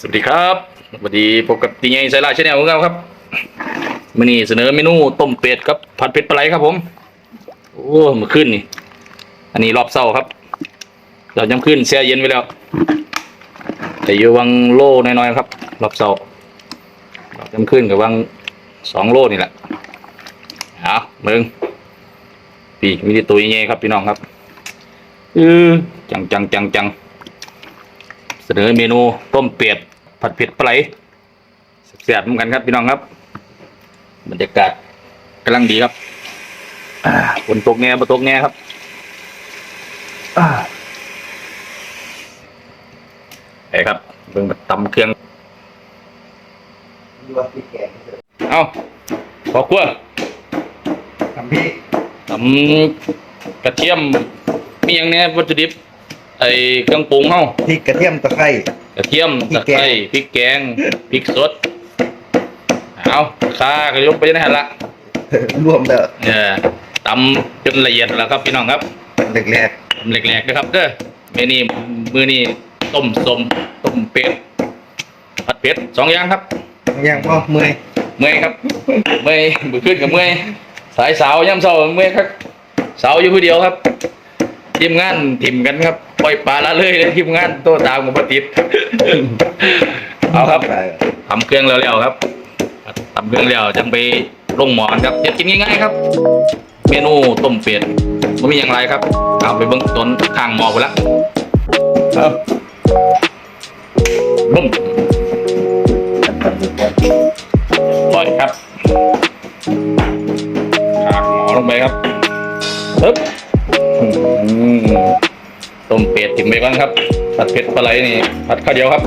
สวัสดีครับสวัสดีพบกับตีไงไซร่าชาแนลของเราครับมื่อนี้เสนอเมนูต้มเป็ดครับผัดเผ็ดปลาไหลครับผมโอ้มื่อคืนนี่อันนี้รอบเศร้าครับ เราย้ำขึ้นแช่เย็นไว้แล้ว แต่อยู่วังโล่น้อยๆครับ รอบเศร้าเราย้ำขึ้นกับวังสองโล่นี่แหละเอาเมืองปีกมีตัวใหญ่ครับพี่น้องครับเออจังจังจังจัง เสนอเมนูต้มเป็ดผัดเผ็ดปลาไหลเสียบๆเหมือนกันครับพี่น้องครับ บรรยากาศกำลังดีครับอ่าฝนตกแง่บตกแง่ครับอ่าไปครับเบิ่งมาตำเครื่องรวมพริกแกงเสร็จเอาขอขั้วทำพี่ตำกระเทียมมีอย่างเนี้ยวัตถุดิบ ไอเครื่องปรุงเฮาพริกกระเทียมตะไคร้ กระเทียมพริตะกแกง ไคร้พริกแกงพริกสดเอาข้าก็ยกไปในหันละรวมแล้วเนี่ยตำจนละเอียดแล้วครับพี่น้องครับแรกตำแหลกๆนะครับเด้อเมนี่มือนี่ต้มสมต้มเป็ดผัดเผ็ดสองอย่างครับ ๆยังพ่อเมื่อยเมื่อยครับ เมื่อยมือขึ้นกับเมื่อยสายสาวย่ำเศร้าเมื่อยครับ สาวอยู่ผู้เดียวครับ ทีมงานถิ่มกันครับปล่อยปลาละเลยเลยทีมงานโตตามกับปติดเอาครับทำเครื่องแล้วๆครับทำเครื่องแล้วจังไปลงหมอนครับเฮ็ดกินง่ายๆครับ เมนูต้มเป็ดไม่มีอย่างไรครับเอาไปเบิ้งต้นข้างหมอไปละครับบุ้มปล่อยครับข้างหมอลงไปครับปึ๊บ อืมต้มเป็ดถึงไปก่อนครับผัดเผ็ดปลาไหลนี่ผัดข้าวเดียวครับ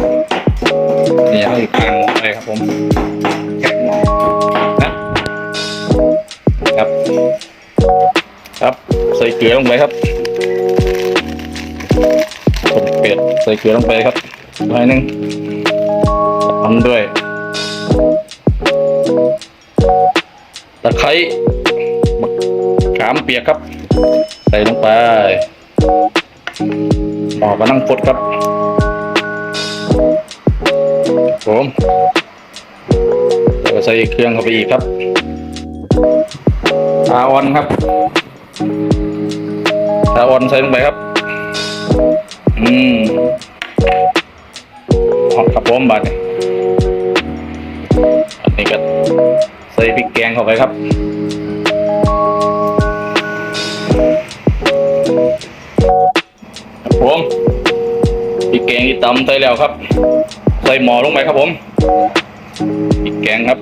นี่ให้กลางหมดเลยครับผมนะครับ ครับใส่เกลือลงไปครับต้มเป็ดใส่เกลือลงไปครับหน่อยนึงทำด้วยตะไคร้มะขามเปียกครับ ใส่ลงไปหมอกระนั่งฟดครับผมแล้วใส่เครื่องเข้าไปอีกครับชาออนครับชาออนใส่ลงไปครับ อืมหอมครับผมบาดนี้อันนี้ก็ใส่พริกแกงเข้าไปครับ ผมพริกแกงที่ตำใส่แล้วครับ ใส่หมอลงไปครับผมพริกแกงครับ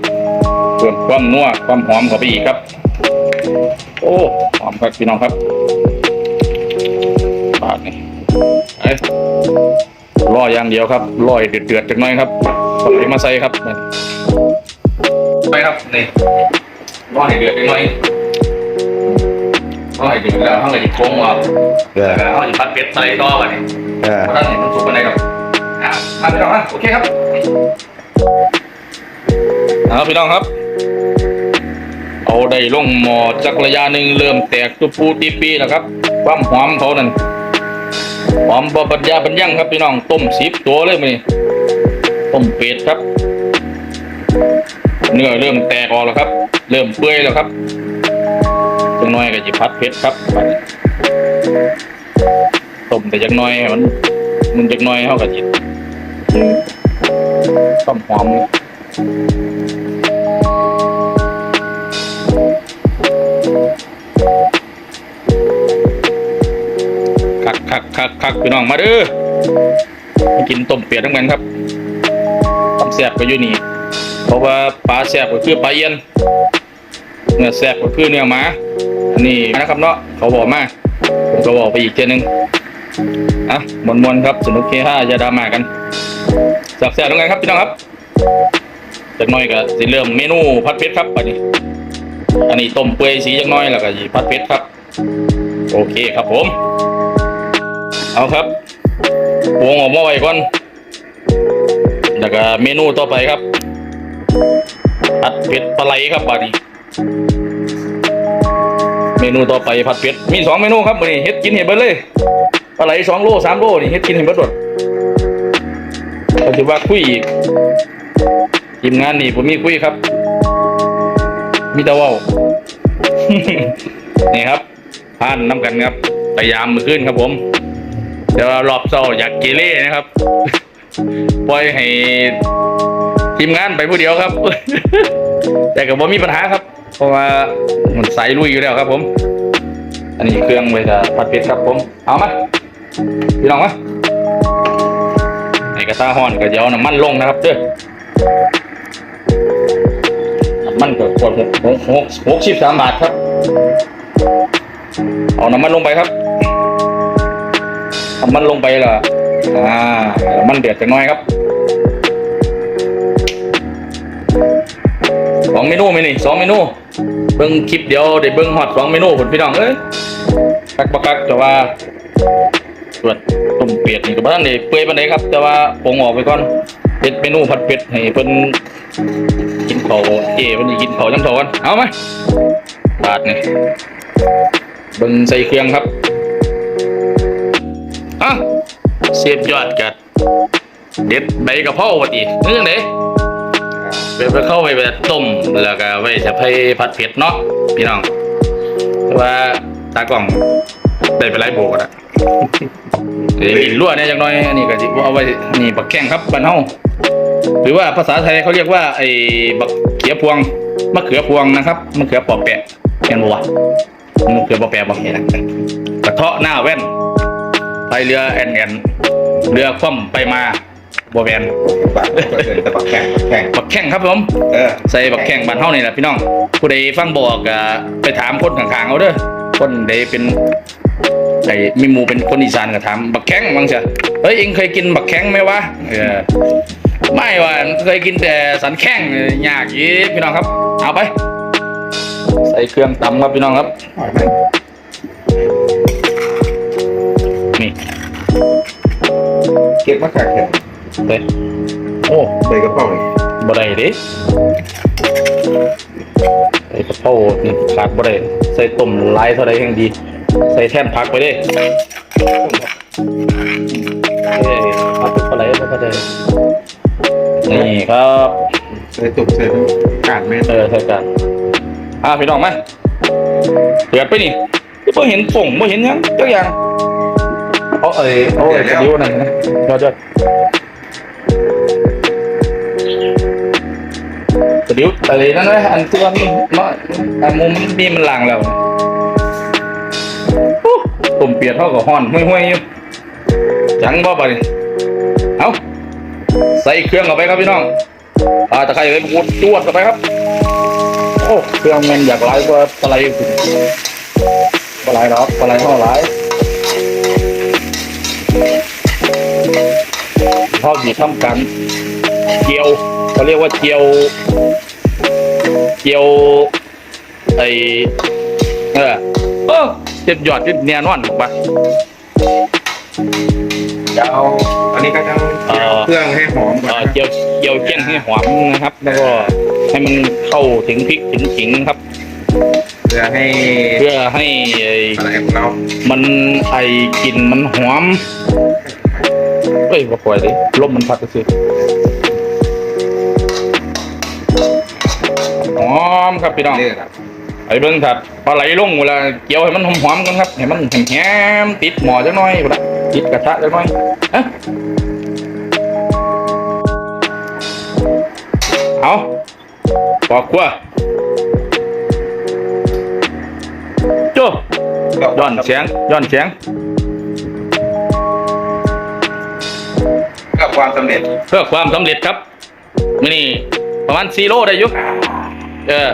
เพิ่มความนัวความหอมเข้าไปอีกครับ โอ้หอมครับพี่น้องครับปาดนี่ไอ้รออย่างเดียวครับรอยเดือดๆจังหน่อยครับใส่มาใส่ครับไปครับนี่รอให้เดือดจังหน่อย รอให้เดือดแล้วเขาเลยจะโค้งว่าเกลือแล้วเขาจะพัดเป็ดใส่ต่อไปนี่เออเพราะท่านเห็นมันสุกไปไหนครับอ่าอ่าพี่น้องครับโอเคครับเอาพี่น้องครับ เอาได้ลงหมอจักระยะหนึ่งเริ่มแตกตุปูตีปีแล้วครับความหอมเขานั่นหอมบปัญญาบัญญังครับพี่น้องต้มสิบตัวเลยมั้ยต้มเป็ดครับเนื้อเริ่มแตกออกแล้วครับ เริ่มเปื่อยแล้วครับ น้อยก็จะพัดเผ็ดครับบันต้มแต่จังน้อยมันมันจังน้อยเขาก็จิตต้มหอมคักคักคักคักพี่น้องมาเด้อกินต้มเป็ดทั้งกันครับต้มแซ่บก็อยู่นี่เพราะว่าปลาแซ่บก็คือปลาเย็นเนื้อแซ่บก็คือเนื้อหมา นนี้นะครับเนาะเขาบอกมาผมก็บอกไปอีกเจนึงอะมวนมวนครับสนุกเฮฮาอย่าดราม่ากันสับแซ่บตรงไงครับพี่น้องครับจากน้อยก็สิเริ่มเมนูผัดเผ็ดครับอันนี้ อันนี้ต้มเปื่อยสีจักน้อยแล้วก็สิผัดเผ็ดครับ โอเคครับผม เอาครับวงออกมาไว้ก่อนแล้วก็เมนูต่อไปครับผัดเผ็ดปลาไหลครับบัดนี้ เมนูต่อไปผัดเผ็ดมีสองเมนูครับมื้อนี้เฮ็ดกินเห็นเบิดเลยปลาไหลสองโลสามโลนี่เฮ็ดกินเห็นเบิดหมดก็ถือว่าคุยอีกทีมงานนี่ผมมีคุยครับ มีต่เว่านี่ครับผ่านน้ำกันครับพยายามมือขึ้นครับผม เดี๋ยวรอบเศร้าอยากเกเรนะครับปล่อยให้ทีมงานไปผู้เดียวครับ แต่ก็บ่มีปัญหาครับ เพราะว่ามันใสลุยอยู่แล้วครับผม อันนี้เครื่องไว้จะผัดเผ็ดครับผม เอามาพี่น้องมาในกระทะห้อนก็เดี๋ยวน้ำมันลงนะครับเด้อน้ำมันก็กดหกหกหกหกสิบสามบาทครับ เอาน้ำมันลงไปครับน้ำมันลงไปละอ่าน้ำมันเดือดจังน้อยครับสองเมนูไหมนี่สองเมนู เบิ้งคลิปเดียวได้เบิ้งฮอตสองเมนูผลพี่น้องเอ้ยคักบักักแต่ว่าตรวจต้มเป็ดนี่ก็บ่ทันได้เปื่อยปานใดครับ แต่ว่าปรุงออกไปก่อนเป็นเมนูผัดเป็ดให้เพิ่นกินข้าเจ้เพิ่นสิกินข้าจังเท่ากันเอาไหมบาทนี่เบิ่งใส่เครื่องครับอะเสียบยอดกัดเด็ดใบกะเพราว่าติเรื่องไห นไปเข้าไปแบบต้มแล้วก็ไว้จะให้ผัดเผ็ดเนาะพี่น้องแต่ว่าตากล่องได้ไปไล่โบกแล้วเดี๋ยวกินรั่วเนี่ยจังน้อยอันนี้ก็สิเอาไว้นี่บักแข้งครับบ้านเฮาหรือว่าภาษาไทยเขาเรียกว่าไอ้บักเขียพวงมะเขือพวงนะครับมะเขือปอกแปะเห็นบ่วะมะเขือปอกแปะบ่เห็นนะกระเทาะหน้าแว่นไปเรือแอนแอนเรือคว่ำไปมา บ่แวนปากก็เดินตะปักแข่งแข่งบักแข้งครับผมเออใส่บักแข้งบ้านเฮานี่แหละพี่น้อง ผู้ใดฟังบอกก็ไปถามคนข้างๆเอาเด้อคนใดเป็นไอ้มีหมู่เป็นคนอีสานก็ถามบักแข้งบางเสียเฮ้ยเองเคยกินบักแข้งไหมวะเออไม่ว่าเคยกินแต่สันแข้งเออยากอีกพี่น้องครับ เอาไป ใส่เครื่องตำครับพี่น้องครับหอยไหมนี่เก็บมาขาดแข่ง เด้โอ้ใส่กระเป๋าเลยบ่ได้เด้ใส่กระเพรานี่ขาดบ่ได้ใส่ต้มหลายเท่าใดแห่งดี ใส่แท่นผักไปเด้เอ้ยผัดปลาไหลบ่พอได้นี่ครับใส่ตุกใส่กาดแม่เออใส่กันอ่าพี่น้องมาเดือดไปนี่ที่บ่เห็นป่งบ่เห็นหยังจักอย่างเอาเอ้ยเอาไอ้สะดิวนั่นนะยอดยอด สะดิวอะไรนั่นนะอันที่ว่ามีเนาะอันมุมมันมีมันหล่างแล้วอู้ตุ่มเปียดเท่ากับฮ้อนห้วยๆอยู่จังบ่บ่นี่เอาใส่เครื่องเข้าไปครับพี่น้องอ่าตะไคร้ไปปูดจวดเข้าไปครับ โอ้ เครื่องมันอยากไล่กว่าปลาไหลปลาไหลหรอกปลาไหลเท่าไห ร่พ่อจีทำกันเจียวเขาเรียกว่าเจียว เจียวไอเออเออเจ็บยอดที่เนียนวันถูกปะจะเอาอันนี้ก็จะเอาเครื่องให้หอมก่เออนอเจียวเจียวเจี้ยนให้หอมนะครับ แล้วก็ให้มันเข้าถึงพริกถึงขิงครับ เพื่อให้เพื่อให้ไอ้อะไรของเรามันไอ้กลิ่นมันหอม เอ้ยว่าปล่อยดิลมมันพัดก็สิหอมครับพี่น้องเลือกครับไอ้เบิ้งถัดปลาไหลลงเวลาเกี่ยวให้มันหอมๆกันครับให้มันแหมๆติดหม้อจังหน่อยเวลาติดกระทะจังหน่อยเอะเอาปอกขั้วโจ้ย้อนเสียงย้อนเสียง ความสำเร็จ เพื่อความสำเร็จครับมินี่ประมาณ4โลได้อยุเออ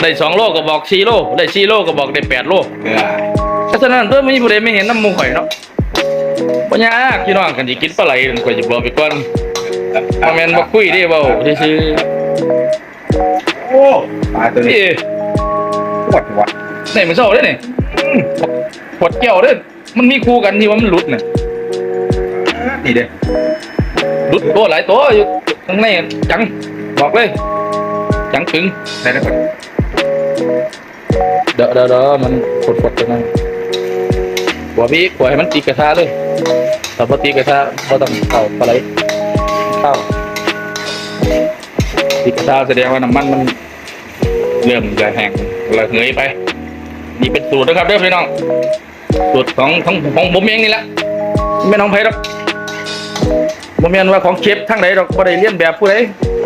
ได้สองโลก็บอก4โลได้4โลก็บอกได้8โลเกลือฉะนั้นตัวไม่มีผู้ใดไม่เห็นน้ำมูกข่อยเนาะปัญญากพี่น้องกันสิกินปลาไหลนั่นข่อยจะบอกไปก่อนบ่แม่นบ่คุยเด้เว้าซื่อโอ้ปลาตัวๆนี้นี่ปวดหัวนี่มันเศร้าเด้นี่อืมขวดแก้วเด้อมันมีคู่กันที่ว่ามันหลุดน่ะนี่เด้ อหลุดตัวหลายตัวอยู่ข้างในจังบอกเลย จังถึงได้แล้วก่อนเดอะเดอะเดอะมันฝดฝดๆตรงนั้นหัวพี่หัวให้มันตีกระทะเลยแต่พอตีกระทะพอต้องเข้าปลาไหลโอเคเต้าติดตาแสดงว่าน้ำมันมันเริ่มจะแห้งระเหยไปนี่เป็นสูตรนะครับเด้อพี่น้องสูตรของของของผมเองนี่แหละไม่น้องไผ่หรอก ผมเรียนว่าของเชฟทั้งใดหรอกบ่ได้เรียนแบบผู้ใด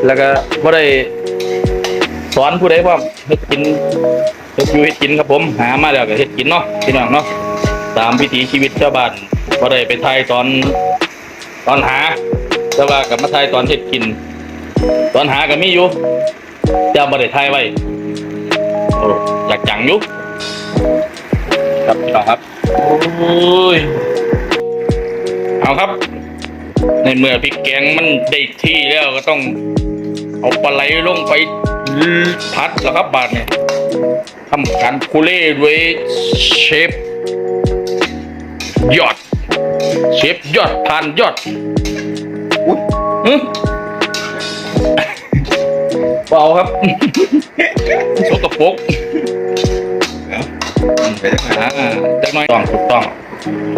แล้วก็บ่ได้สอนผู้ใดว่าเฮ็ดกินเฮ็ดอยู่เฮ็ดกินครับผมหามาแล้วก็เฮ็ดกินเนาะพี่น้องเนาะตามวิถีชีวิตชาวบ้านบ่ได้ไปไทยตอนตอนหา แต่ว่ากับมาไทยตอนเฮ็ดกิน ตอนหาก็มีอยู่จะบ่ได้ไทยไว้โอ้อยากจังอยู่ครับพี่น้องครับโอ้ยเอาครับ ในเมื่อพริกแกงมันได้ที่แล้วก็ต้องเอาปลาไหลลงไปพัดแล้วครับบาทเนี่ยทำการคูเล่ด้วยเชฟยอด เชฟยอดผ่านยอดอุ้ยหึเปล่าครับสกปรกไปได้ไหมอ่าจักหน้อยต้องถูกต้องกด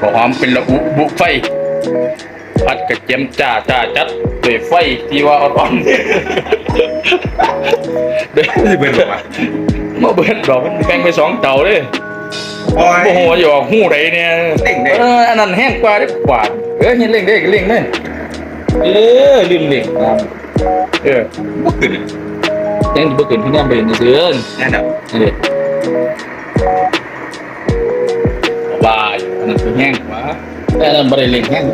ต้มข้าวหอมเป็นระอุบุไฟผัดกระเทียมจ้าจ้าจัดด้วยไฟที่ว่าเอาตอนเด้อที่เป็นหรอวะมาเบิดดอกมันแบ่งไปสองเตาเลยโอ้ยโอ้โหอย่าออกหูไรเนี่ยเร่งได้เอออันนั้นแห้งกว่าได้กว่าเออเห็นเร่งได้ก็เร่งได้เออลืมเร่งครับเออบุกขึ้นยังบ่เกินที่แนมไปนี่เสือนนั่นแหละนี่ แห้งว่าแต่นั้นบ่ได้เร่งแห้ง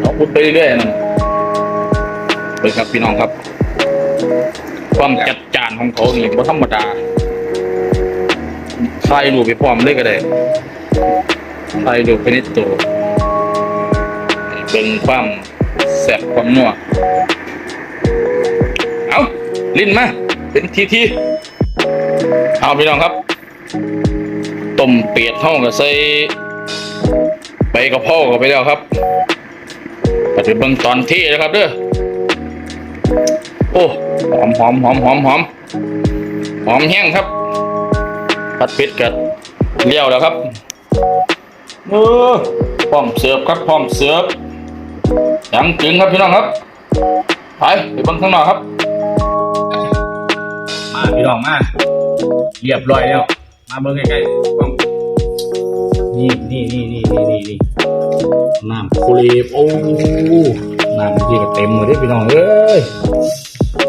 เอาพูดไปเรื่อยๆนนั่นไปครับพี่น้องครับ ความจัดจานของเขานี่บ่ธรรมดาถ่ายรูปไปพร้อมเลยก็ได้ถ่ายรูปไปในตัวเบิ่งความแซ่บความนัวเอาลิ้นมาเป็นทีทีเอาพี่น้องครับ มเปียดห้องกับใส่ใบกระเพราเข้าไปแล้วครับก็จะเบิ่งตอนที่นะครับเด้อโอ้หอมหอมหอมหอมหอมหอมแห้งครับผัดเผ็ดกัดเลี้ยวแล้วครับเออพร้อมเสิร์ฟครับพร้อมเสิร์ฟยังจึงครับพี่น้องครับไปไปเบิ่งข้างนอกครับ มาพี่น้องมาเรียบร้อยแล้ว มาเบิ่งใกล้ๆกล้องนี่นี่นี่นี่นี่นี่นี่น้ำโคลีบโอ้น้ำที่ก็เต็มเลยเด้อพี่น้องเอ้ยโอ้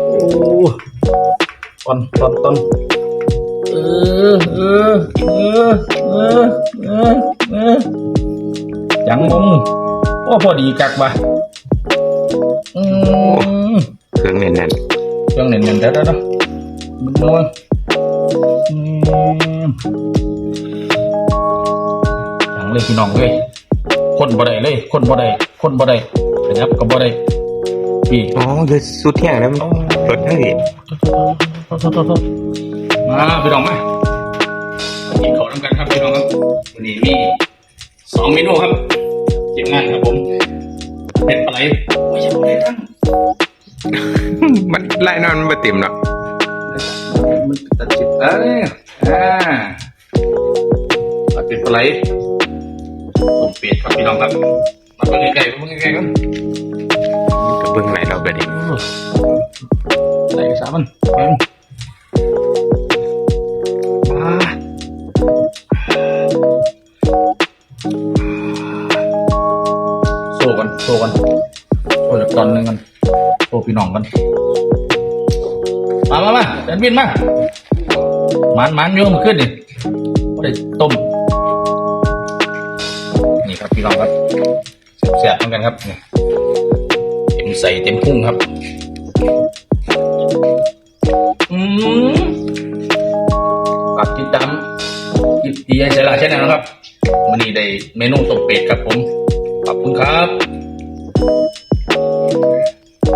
ตอนตอนตอนเออเออเออเออเออเออจังมงโอ้พอดีจักบ่ะอืมเครื่องแน่นเครื่องเน้นๆเด้อเด้อเด้อมันนัวอืม จังเลยพี่น้องเลยคนบ่ได้เลย คนบ่ได้คนบ่ได้นะครับก็บ่ได้พี่ๆอ๋อคือสุดแห้งแล้วมันรสทั้งนี้มาพี่น้องมากินข้าวน้ำกันครับพี่น้องครับวันนี้มีสองเมนูครับทีมงานครับผมเป็นปลาไหลโอ้ยยังไม่ได้ตั้งมันไล่นอนมันมาเต็มหรอก มันตัดจิตเอ้ยอ่าตัดเป็นปลาไหลต้มเป็ดครับพี่น้องครับมาเบิ่งใกลๆมาเบิ่งใกล้ๆกันกับเบื้องไหนเราก็ดีใส่สามมันไปมันมโซ่กันโซ่กันโซ่จากตอนนึงกันโซ่พี่น้องกัน มามามาเดินบินมามันมันโยมขึ้นดิไม่ได้ต้ม นี่ครับพี่น้องครับแซ่บๆเหมือนกันครับนี่เต็มใส่เต็มพุ่งครับ อืมฝากติดตามกิตีไอเสลาเช่นนั้นนะครับวันนี้ได้เมนูต้มเป็ดครับผม ขอบคุณครับ